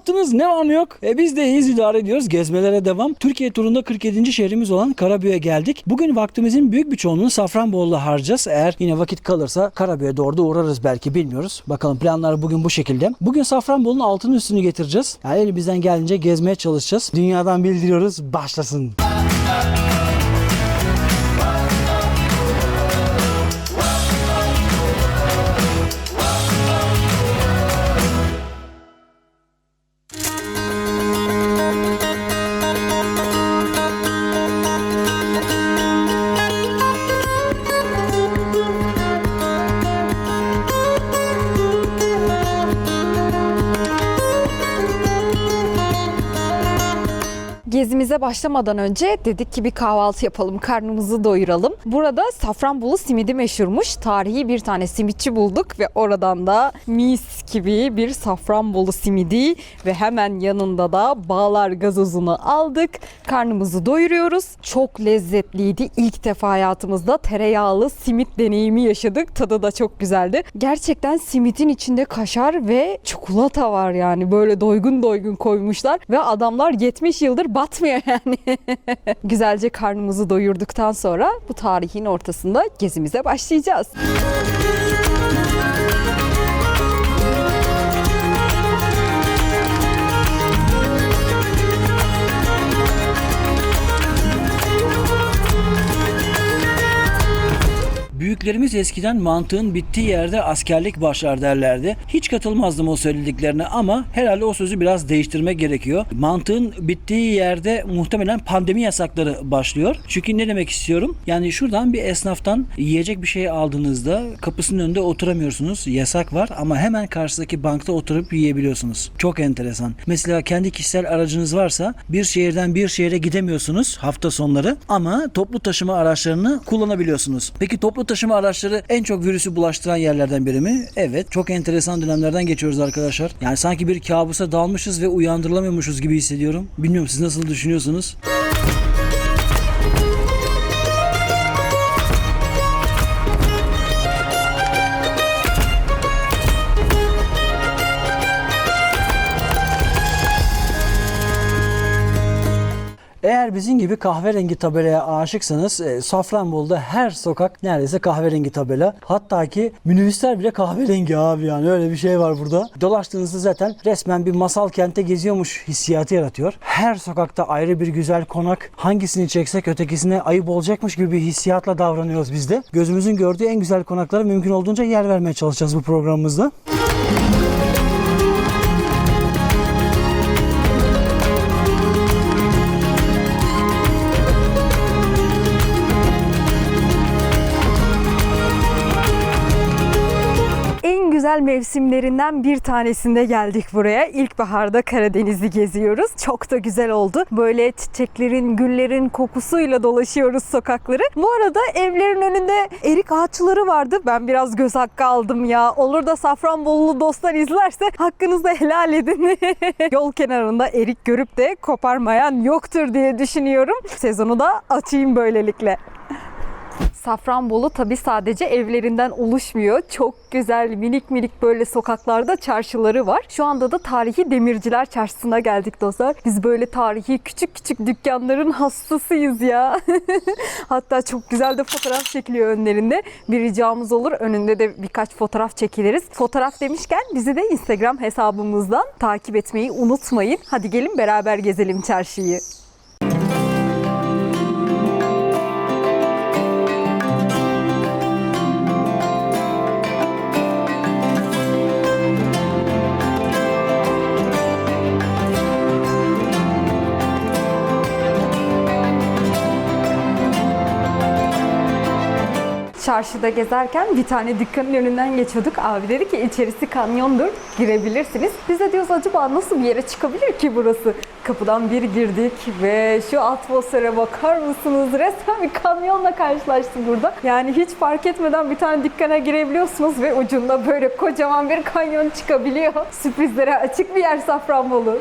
yaptınız? Ne var ne yok? E biz de iyiyiz idare ediyoruz. Gezmelere devam. Türkiye turunda 47. şehrimiz olan Karabük'e geldik. Bugün vaktimizin büyük bir çoğunluğunu Safranbolu'da harcayacağız. Eğer yine vakit kalırsa Karabük'e doğru da uğrarız belki bilmiyoruz. Bakalım planlar bugün bu şekilde. Bugün Safranbolu'nun altın üstünü getireceğiz. Yani elimizden geldiğince gezmeye çalışacağız. Dünyadan bildiriyoruz. Başlasın. Gezimize başlamadan önce dedik ki bir kahvaltı yapalım, karnımızı doyuralım. Burada Safranbolu simidi meşhurmuş. Tarihi bir tane simitçi bulduk ve oradan da mis gibi bir Safranbolu simidi ve hemen yanında da Bağlar gazozunu aldık. Karnımızı doyuruyoruz. Çok lezzetliydi. İlk defa hayatımızda tereyağlı simit deneyimi yaşadık. Tadı da çok güzeldi. Gerçekten simitin içinde kaşar ve çikolata var yani. Böyle doygun doygun koymuşlar ve adamlar 70 yıldır yani. Güzelce karnımızı doyurduktan sonra bu tarihin ortasında gezimize başlayacağız. Büyüklerimiz eskiden mantığın bittiği yerde askerlik başlar derlerdi. Hiç katılmazdım o söylediklerine ama herhalde o sözü biraz değiştirmek gerekiyor. Mantığın bittiği yerde muhtemelen pandemi yasakları başlıyor. Çünkü ne demek istiyorum? Yani şuradan bir esnaftan yiyecek bir şey aldığınızda kapısının önünde oturamıyorsunuz. Yasak var ama hemen karşıdaki bankta oturup yiyebiliyorsunuz. Çok enteresan. Mesela kendi kişisel aracınız varsa bir şehirden bir şehre gidemiyorsunuz hafta sonları ama toplu taşıma araçlarını kullanabiliyorsunuz. Peki toplu taşıma araçları en çok virüsü bulaştıran yerlerden biri mi? Evet. Çok enteresan dönemlerden geçiyoruz arkadaşlar. Yani sanki bir kabusa dalmışız ve uyandırılamıyormuşuz gibi hissediyorum. Bilmiyorum siz nasıl düşünüyorsunuz? Eğer bizim gibi kahverengi tabelaya aşıksanız e, Safranbolu'da her sokak neredeyse kahverengi tabela. Hatta ki minibüsler bile kahverengi abi yani öyle bir şey var burada. Dolaştığınızda zaten resmen bir masal kente geziyormuş hissiyatı yaratıyor. Her sokakta ayrı bir güzel konak. Hangisini çeksek ötekisine ayıp olacakmış gibi bir hissiyatla davranıyoruz biz de. Gözümüzün gördüğü en güzel konaklara mümkün olduğunca yer vermeye çalışacağız bu programımızda. Güzel mevsimlerinden bir tanesinde geldik buraya. İlkbaharda Karadeniz'i geziyoruz. Çok da güzel oldu. Böyle çiçeklerin, güllerin kokusuyla dolaşıyoruz sokakları. Bu arada evlerin önünde erik ağaçları vardı. Ben biraz göz hakkı aldım ya. Olur da Safranbolulu dostlar izlerse hakkınızı helal edin. Yol kenarında erik görüp de koparmayan yoktur diye düşünüyorum. Sezonu da açayım böylelikle. Safranbolu tabi sadece evlerinden oluşmuyor. Çok güzel minik minik böyle sokaklarda çarşıları var. Şu anda da tarihi Demirciler Çarşısı'na geldik dostlar. Biz böyle tarihi küçük küçük dükkanların hastasıyız ya. Hatta çok güzel de fotoğraf çekiliyor önlerinde. Bir ricamız olur. Önünde de birkaç fotoğraf çekiliriz. Fotoğraf demişken bizi de Instagram hesabımızdan takip etmeyi unutmayın. Hadi gelin beraber gezelim çarşıyı. Çarşıda gezerken bir tane dükkanın önünden geçiyorduk. Abi dedi ki içerisi kanyondur, girebilirsiniz. Biz de diyoruz acaba nasıl bir yere çıkabilir ki burası? Kapıdan bir girdik ve şu atmosfere bakar mısınız? Resmen bir kamyonla karşılaştık burada. Yani hiç fark etmeden bir tane dükkana girebiliyorsunuz ve ucunda böyle kocaman bir kanyon çıkabiliyor. Sürprizlere açık bir yer Safranbolu.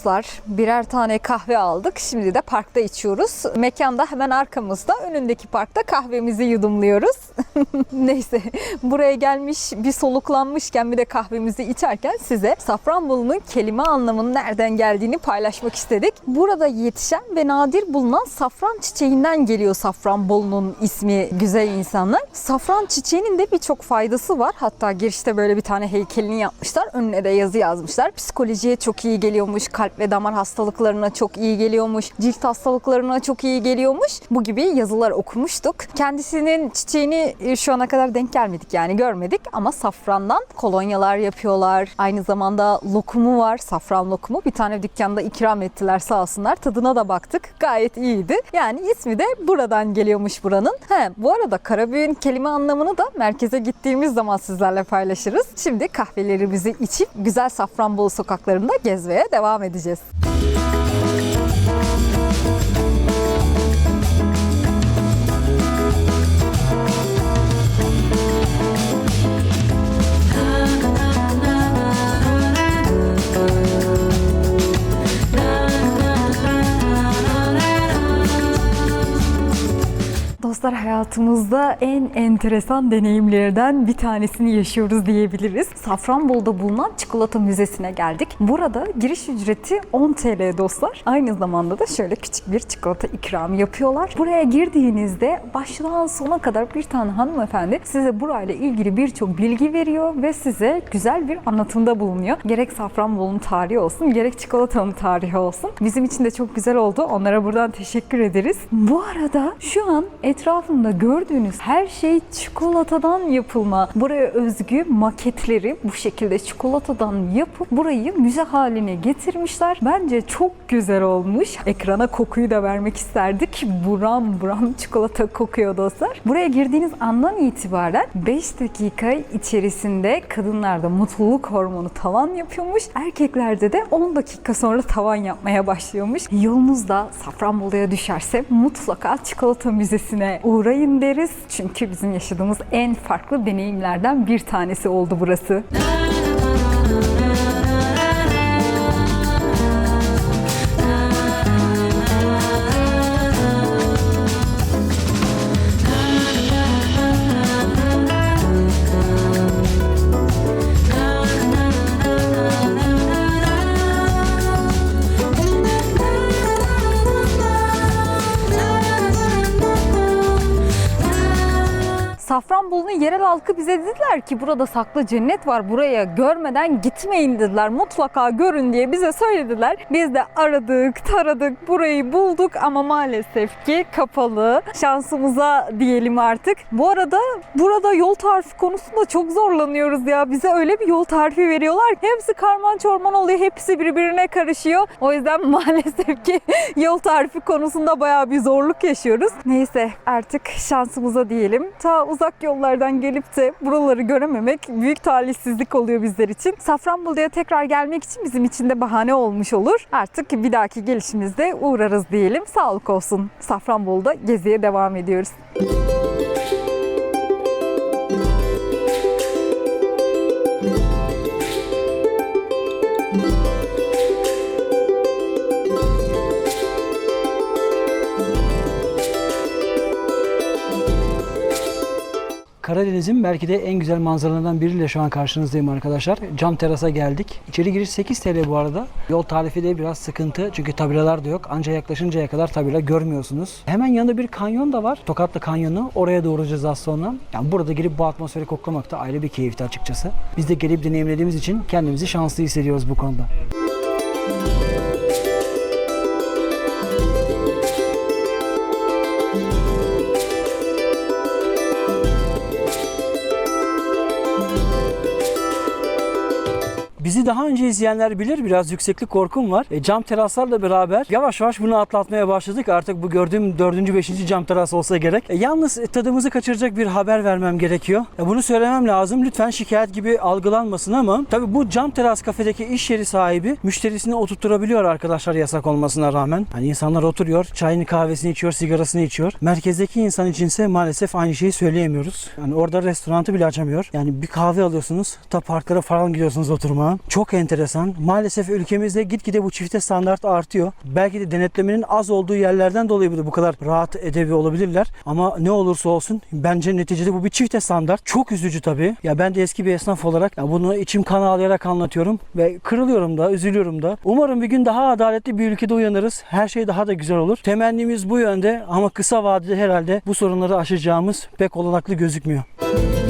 Dostlar. Birer tane kahve aldık. Şimdi de parkta içiyoruz. Mekanda hemen arkamızda. Önündeki parkta kahvemizi yudumluyoruz. Neyse buraya gelmiş bir soluklanmışken bir de kahvemizi içerken size Safranbolu'nun kelime anlamının nereden geldiğini paylaşmak istedik. Burada yetişen ve nadir bulunan safran çiçeğinden geliyor Safranbolu'nun ismi güzel insanlar. Safran çiçeğinin de birçok faydası var. Hatta girişte böyle bir tane heykelini yapmışlar. Önüne de yazı yazmışlar. Psikolojiye çok iyi geliyormuş. Kalp ve damar hastalıklarına çok iyi geliyormuş. Cilt hastalıklarına çok iyi geliyormuş. Bu gibi yazılar okumuştuk. Kendisinin çiçeğini e, şu ana kadar denk gelmedik yani görmedik ama safrandan kolonyalar yapıyorlar. Aynı zamanda lokumu var. Safran lokumu. Bir tane dükkanda ikram ettiler sağ olsunlar. Tadına da baktık. Gayet iyiydi. Yani ismi de buradan geliyormuş buranın. He, bu arada Karabüğün kelime anlamını da merkeze gittiğimiz zaman sizlerle paylaşırız. Şimdi kahvelerimizi içip güzel Safranbolu sokaklarında gezmeye devam edeceğiz. edeceğiz. Dostlar hayatımızda en enteresan deneyimlerden bir tanesini yaşıyoruz diyebiliriz. Safranbolu'da bulunan çikolata müzesine geldik. Burada giriş ücreti 10 TL dostlar. Aynı zamanda da şöyle küçük bir çikolata ikramı yapıyorlar. Buraya girdiğinizde baştan sona kadar bir tane hanımefendi size burayla ilgili birçok bilgi veriyor ve size güzel bir anlatımda bulunuyor. Gerek Safranbolu'nun tarihi olsun, gerek çikolatanın tarihi olsun. Bizim için de çok güzel oldu. Onlara buradan teşekkür ederiz. Bu arada şu an etrafımda gördüğünüz her şey çikolatadan yapılma. Buraya özgü maketleri bu şekilde çikolatadan yapıp burayı müze haline getirmişler. Bence çok güzel olmuş. Ekrana kokuyu da vermek isterdik. Buram buram çikolata kokuyor dostlar. Buraya girdiğiniz andan itibaren 5 dakika içerisinde kadınlarda mutluluk hormonu tavan yapıyormuş. Erkeklerde de 10 dakika sonra tavan yapmaya başlıyormuş. Yolunuz da Safranbolu'ya düşerse mutlaka çikolata müzesine uğrayın deriz. Çünkü bizim yaşadığımız en farklı deneyimlerden bir tanesi oldu burası. Safranbolu'nun yerel halkı bize dediler ki burada saklı cennet var. Buraya görmeden gitmeyin dediler. Mutlaka görün diye bize söylediler. Biz de aradık, taradık, burayı bulduk ama maalesef ki kapalı. Şansımıza diyelim artık. Bu arada burada yol tarifi konusunda çok zorlanıyoruz ya. Bize öyle bir yol tarifi veriyorlar. Hepsi karman çorman oluyor. Hepsi birbirine karışıyor. O yüzden maalesef ki yol tarifi konusunda bayağı bir zorluk yaşıyoruz. Neyse artık şansımıza diyelim. Ta uzak yollardan gelip de buraları görememek büyük talihsizlik oluyor bizler için. Safranbolu'ya tekrar gelmek için bizim için de bahane olmuş olur. Artık bir dahaki gelişimizde uğrarız diyelim. Sağlık olsun. Safranbolu'da geziye devam ediyoruz. Karadeniz'in belki de en güzel manzaralarından biriyle şu an karşınızdayım arkadaşlar. Cam terasa geldik. İçeri giriş 8 TL bu arada. Yol tarifi de biraz sıkıntı çünkü tabelalar da yok. Anca yaklaşıncaya kadar tabela görmüyorsunuz. Hemen yanında bir kanyon da var. Tokatlı Kanyonu. Oraya doğuracağız az sonra. Yani burada girip bu atmosferi koklamak da ayrı bir keyifti açıkçası. Biz de gelip deneyimlediğimiz için kendimizi şanslı hissediyoruz bu konuda. Bizi daha önce izleyenler bilir biraz yükseklik korkum var. E, cam teraslarla beraber yavaş yavaş bunu atlatmaya başladık. Artık bu gördüğüm 4. 5. cam teras olsa gerek. E, yalnız e, tadımızı kaçıracak bir haber vermem gerekiyor. E, bunu söylemem lazım. Lütfen şikayet gibi algılanmasın ama tabii bu cam teras kafedeki iş yeri sahibi müşterisini oturtturabiliyor arkadaşlar yasak olmasına rağmen. Hani insanlar oturuyor, çayını kahvesini içiyor, sigarasını içiyor. Merkezdeki insan içinse maalesef aynı şeyi söyleyemiyoruz. Yani orada restoranı bile açamıyor. Yani bir kahve alıyorsunuz, ta parklara falan gidiyorsunuz oturmaya. Çok enteresan. Maalesef ülkemizde gitgide bu çifte standart artıyor. Belki de denetlemenin az olduğu yerlerden dolayı bu kadar rahat edevi olabilirler. Ama ne olursa olsun bence neticede bu bir çifte standart. Çok üzücü tabii. Ya ben de eski bir esnaf olarak ya bunu içim kan ağlayarak anlatıyorum ve kırılıyorum da, üzülüyorum da. Umarım bir gün daha adaletli bir ülkede uyanırız. Her şey daha da güzel olur. Temennimiz bu yönde ama kısa vadede herhalde bu sorunları aşacağımız pek olanaklı gözükmüyor. Şimdi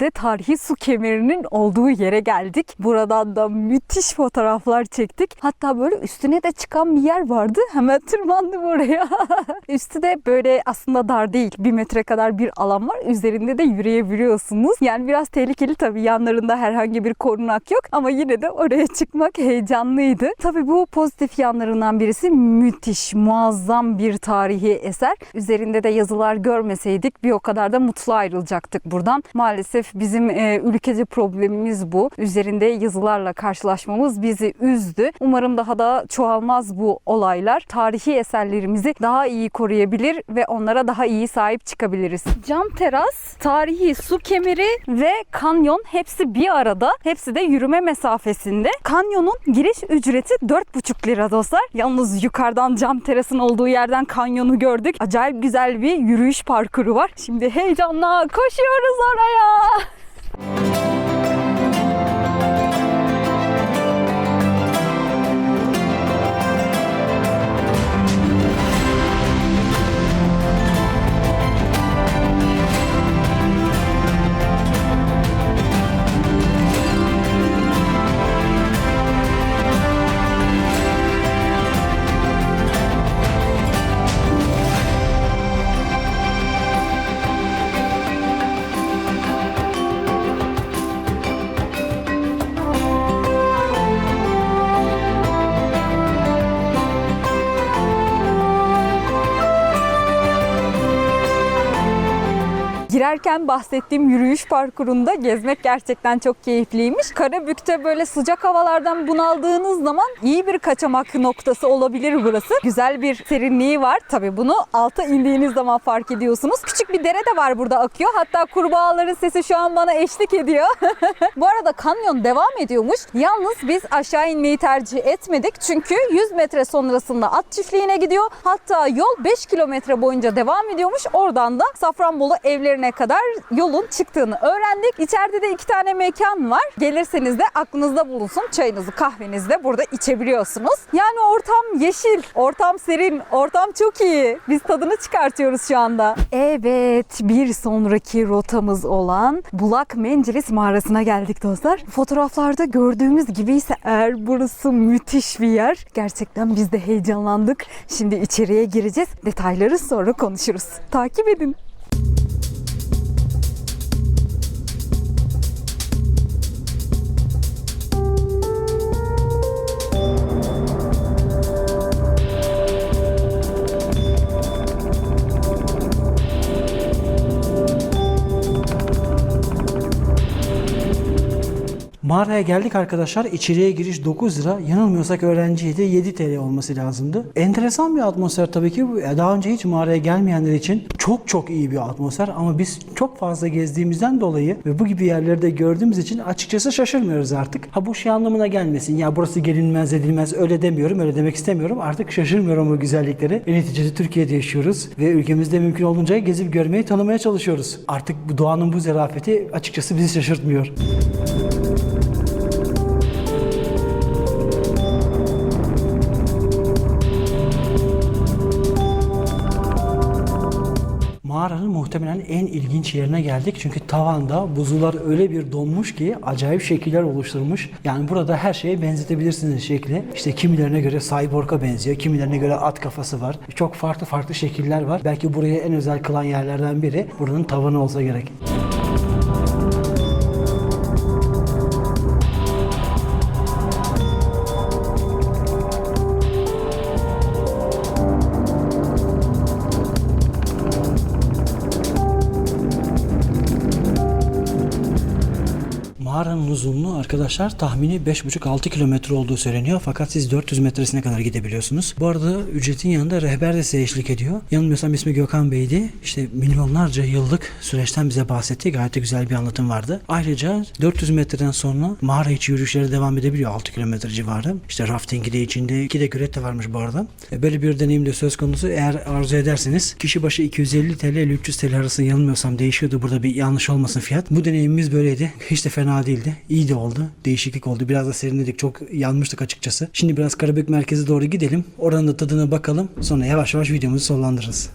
de tarihi su kemerinin olduğu yere geldik. Buradan da müthiş fotoğraflar çektik. Hatta böyle üstüne de çıkan bir yer vardı. Hemen tırmandım oraya. Üstü de böyle aslında dar değil. Bir metre kadar bir alan var. Üzerinde de yürüyebiliyorsunuz. Yani biraz tehlikeli tabii. Yanlarında herhangi bir korunak yok. Ama yine de oraya çıkmak heyecanlıydı. Tabii bu pozitif yanlarından birisi müthiş, muazzam bir tarihi eser. Üzerinde de yazılar görmeseydik bir o kadar da mutlu ayrılacaktık buradan. Maalesef bizim e, ülkece problemimiz bu. Üzerinde yazılarla karşılaşmamız bizi üzdü. Umarım daha da çoğalmaz bu olaylar. Tarihi eserlerimizi daha iyi koruyabilir ve onlara daha iyi sahip çıkabiliriz. Cam teras, tarihi su kemeri ve kanyon hepsi bir arada. Hepsi de yürüme mesafesinde. Kanyonun giriş ücreti 4,5 lira dostlar. Yalnız yukarıdan cam terasın olduğu yerden kanyonu gördük. Acayip güzel bir yürüyüş parkuru var. Şimdi heyecanla koşuyoruz oraya. Thank you Girerken bahsettiğim yürüyüş parkurunda gezmek gerçekten çok keyifliymiş. Karabük'te böyle sıcak havalardan bunaldığınız zaman iyi bir kaçamak noktası olabilir burası. Güzel bir serinliği var. Tabii bunu alta indiğiniz zaman fark ediyorsunuz. Küçük bir dere de var burada akıyor. Hatta kurbağaların sesi şu an bana eşlik ediyor. Bu arada kanyon devam ediyormuş. Yalnız biz aşağı inmeyi tercih etmedik. Çünkü 100 metre sonrasında at çiftliğine gidiyor. Hatta yol 5 kilometre boyunca devam ediyormuş. Oradan da Safranbolu evlerine kadar yolun çıktığını öğrendik. İçeride de iki tane mekan var. Gelirseniz de aklınızda bulunsun. Çayınızı, kahvenizi de burada içebiliyorsunuz. Yani ortam yeşil, ortam serin, ortam çok iyi. Biz tadını çıkartıyoruz şu anda. Evet, bir sonraki rotamız olan Bulak Menceres mağarasına geldik dostlar. Fotoğraflarda gördüğümüz gibi ise eğer burası müthiş bir yer. Gerçekten biz de heyecanlandık. Şimdi içeriye gireceğiz. Detayları sonra konuşuruz. Takip edin. Mağaraya geldik arkadaşlar. İçeriye giriş 9 lira. Yanılmıyorsak öğrenciydi 7 TL olması lazımdı. Enteresan bir atmosfer tabii ki. Daha önce hiç mağaraya gelmeyenler için çok çok iyi bir atmosfer. Ama biz çok fazla gezdiğimizden dolayı ve bu gibi yerleri de gördüğümüz için açıkçası şaşırmıyoruz artık. Ha bu şey anlamına gelmesin. Ya burası gelinmez edilmez öyle demiyorum. Öyle demek istemiyorum. Artık şaşırmıyorum o güzellikleri. Ve neticede Türkiye'de yaşıyoruz. Ve ülkemizde mümkün olunca gezip görmeyi tanımaya çalışıyoruz. Artık bu doğanın bu zerafeti açıkçası bizi şaşırtmıyor. Mağaranın muhtemelen en ilginç yerine geldik. Çünkü tavanda buzullar öyle bir donmuş ki acayip şekiller oluşturmuş. Yani burada her şeye benzetebilirsiniz şekli. İşte kimilerine göre cyborg'a benziyor, kimilerine göre at kafası var. Çok farklı farklı şekiller var. Belki burayı en özel kılan yerlerden biri buranın tavanı olsa gerek. Mağaranın uzunluğu arkadaşlar tahmini 5,5-6 kilometre olduğu söyleniyor. Fakat siz 400 metresine kadar gidebiliyorsunuz. Bu arada ücretin yanında rehber de size eşlik ediyor. Yanılmıyorsam ismi Gökhan Bey'di. İşte milyonlarca yıllık süreçten bize bahsetti. Gayet de güzel bir anlatım vardı. Ayrıca 400 metreden sonra mağara içi yürüyüşlere devam edebiliyor 6 kilometre civarı. İşte raftingi de içinde. iki de küret de varmış bu arada. E, Böyle bir deneyim de söz konusu. Eğer arzu ederseniz kişi başı 250 TL ile 300 TL arasında yanılmıyorsam değişiyordu. Burada bir yanlış olmasın fiyat. Bu deneyimimiz böyleydi. Hiç de fena değildi. İyi de oldu. Değişiklik oldu. Biraz da serinledik. Çok yanmıştık açıkçası. Şimdi biraz Karabük merkeze doğru gidelim. Oranın da tadına bakalım. Sonra yavaş yavaş videomuzu sonlandırırız.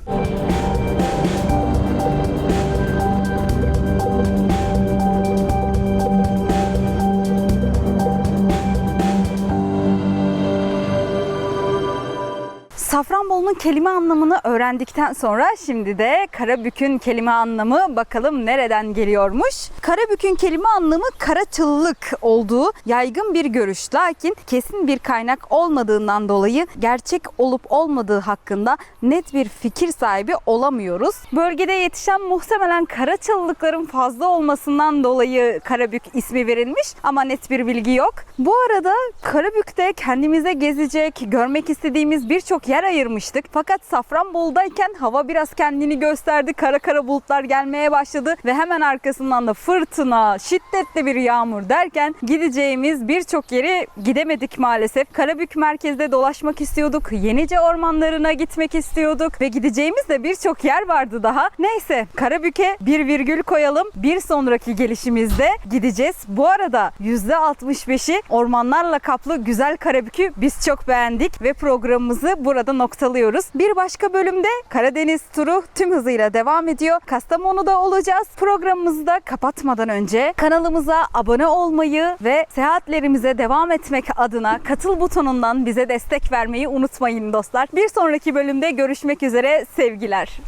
Safranbolu'nun kelime anlamını öğrendikten sonra şimdi de Karabük'ün kelime anlamı bakalım nereden geliyormuş. Karabük'ün kelime anlamı karatıllık olduğu yaygın bir görüş. Lakin kesin bir kaynak olmadığından dolayı gerçek olup olmadığı hakkında net bir fikir sahibi olamıyoruz. Bölgede yetişen muhtemelen Karaçalılıkların fazla olmasından dolayı Karabük ismi verilmiş ama net bir bilgi yok. Bu arada Karabük'te kendimize gezecek, görmek istediğimiz birçok yer ayırmıştık. Fakat Safranbolu'dayken hava biraz kendini gösterdi. Kara kara bulutlar gelmeye başladı ve hemen arkasından da fırtına, şiddetli bir yağmur derken gideceğimiz birçok yeri gidemedik maalesef. Karabük merkezde dolaşmak istiyorduk. Yenice ormanlarına gitmek istiyorduk ve gideceğimiz de birçok yer vardı daha. Neyse Karabük'e bir virgül koyalım. Bir sonraki gelişimizde gideceğiz. Bu arada %65'i ormanlarla kaplı güzel Karabük'ü biz çok beğendik ve programımızı burada noktalıyoruz. Bir başka bölümde Karadeniz turu tüm hızıyla devam ediyor. Kastamonu'da olacağız. Programımızı da kapatmadan önce kanalımıza abone olmayı ve seyahatlerimize devam etmek adına katıl butonundan bize destek vermeyi unutmayın dostlar. Bir sonraki bölümde görüşmek üzere sevgiler.